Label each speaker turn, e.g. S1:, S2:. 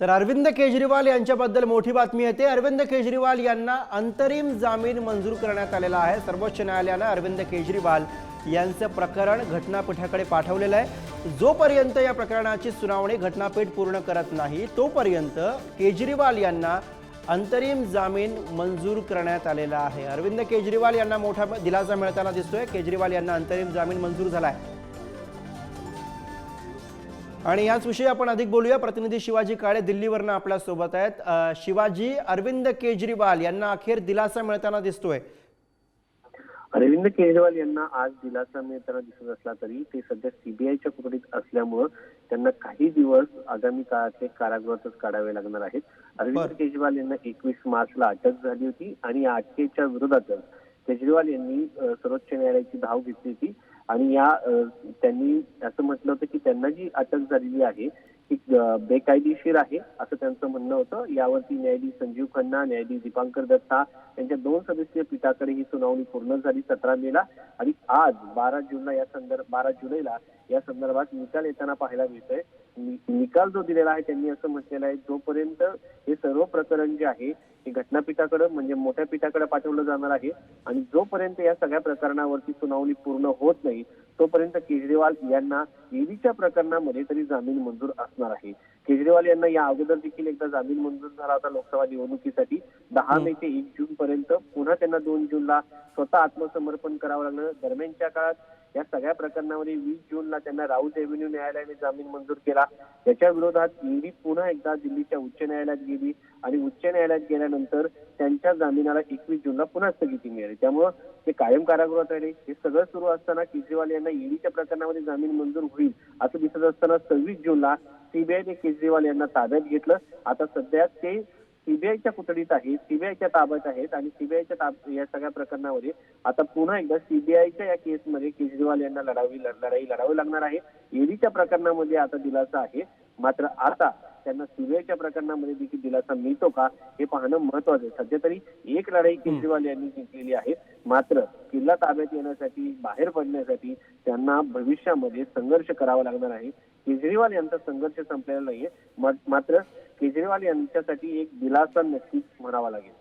S1: तर अरविंद केजरीवाल यांच्याबद्दल मोठी बातमी येते. अरविंद केजरीवाल यांना अंतरिम जामीन मंजूर करण्यात आलेला आहे. सर्वोच्च न्यायालयानं अरविंद केजरीवाल यांचं प्रकरण घटनापीठाकडे पाठवलेलं आहे. जोपर्यंत या प्रकरणाची सुनावणी घटनापीठ पूर्ण करत नाही तोपर्यंत केजरीवाल यांना अंतरिम जामीन मंजूर करण्यात आलेला आहे. अरविंद केजरीवाल यांना मोठा दिलासा मिळताना दिसतोय. केजरीवाल यांना अंतरिम जामीन मंजूर झाला आहे आणि याच विषयी आपण अधिक बोलूया. प्रतिनिधी शिवाजी काळे दिल्लीवरनं आपल्यासोबत आहेत. शिवाजी अरविंद केजरीवाल यांना अखेर दिलासा मिळताना दिसतोय.
S2: अरविंद केजरीवाल यांना आज दिलासा मिळताना दिसत असला तरी ते सध्या सीबीआयच्या कोठडीत असल्यामुळं त्यांना काही दिवस आगामी काळातले कारागृहातच काढावे लागणार आहेत. अरविंद. केजरीवाल यांना एकवीस मार्चला अटक झाली होती आणि या अटकेच्या विरोधातच केजरीवाल यांनी सर्वोच्च न्यायालयाची धाव घेतली होती. आणि या त्यांनी असं म्हटलं होतं की त्यांना जी अटक झालेली आहे ती बेकायदेशीर आहे असं त्यांचं म्हणणं होतं. यावरती न्यायाधीश संजीव खन्ना न्यायाधीश दीपांकर दत्ता यांच्या दोन सदस्यीय पीठाकडे ही सुनावणी पूर्ण झाली सतरा मेला आणि आज बारा जूनला या संदर्भ बारा जुलैला या संदर्भात निकाल येताना पाहायला मिळतोय. निकाल जो दिलेला आहे त्यांनी असं म्हटलेलं आहे जोपर्यंत हे सर्व प्रकरण जे आहे हे घटनापीठाकडे म्हणजे मोठ्या पीठाकडे पाठवलं जाणार आहे आणि जोपर्यंत या सगळ्या प्रकरणावरती सुनावणी पूर्ण होत नाही तोपर्यंत केजरीवाल यांना ईडीच्या प्रकरणामध्ये तरी जामीन मंजूर असणार आहे. केजरीवाल यांना या अगोदर देखील एकदा जामीन मंजूर झाला होता लोकसभा निवडणुकीसाठी. दहा मे ते एक जून पर्यंत पुन्हा त्यांना दोन जूनला स्वतः आत्मसमर्पण करावं लागलं. दरम्यानच्या काळात या सगळ्या प्रकरणामध्ये वीस जूनला त्यांना राऊत रेव्हेन्यू न्यायालयाने जामीन मंजूर केला. याच्या विरोधात ईडी पुन्हा एकदा दिल्लीच्या उच्च न्यायालयात गेली आणि उच्च न्यायालयात गेल्यानंतर त्यांच्या जामिनाला एकवीस जूनला पुन्हा स्थगिती मिळाली. त्यामुळं ते कायम कारागृहात राहिले. हे सगळं सुरू असताना केजरीवाल यांना ईडीच्या प्रकरणामध्ये जामीन मंजूर होईल असं दिसत असताना सव्वीस जूनला सीबीआयने केजरीवाल यांना ताब्यात घेतलं. आता सध्या ते सीबीआयच्या कुतडीत आहेत सीबीआयच्या ताब्यात आहेत आणि सीबीआयच्या ताब या सगळ्या प्रकरणामध्ये आता पुन्हा एकदा सीबीआयच्या या केसमध्ये केजरीवाल यांना लढावी लढाई लढावी लागणार आहे. ईडीच्या प्रकरणामध्ये आता दिलासा आहे. मात्र आता त्यांना सीबीआयच्या प्रकरणामध्ये देखील दिलासा मिळतो का हे पाहणं महत्वाचं आहे. सध्या तरी एक लढाई केजरीवाल यांनी जिंकलेली आहे. मात्र किल्ला ताब्यात येण्यासाठी बाहेर पडण्यासाठी त्यांना भविष्यामध्ये संघर्ष करावा लागणार आहे. केजरीवाल यांचा संघर्ष संपलेला नाहीये. मात्र केजरीवाल यांच्यासाठी एक दिलासा नक्कीच म्हणावा लागेल.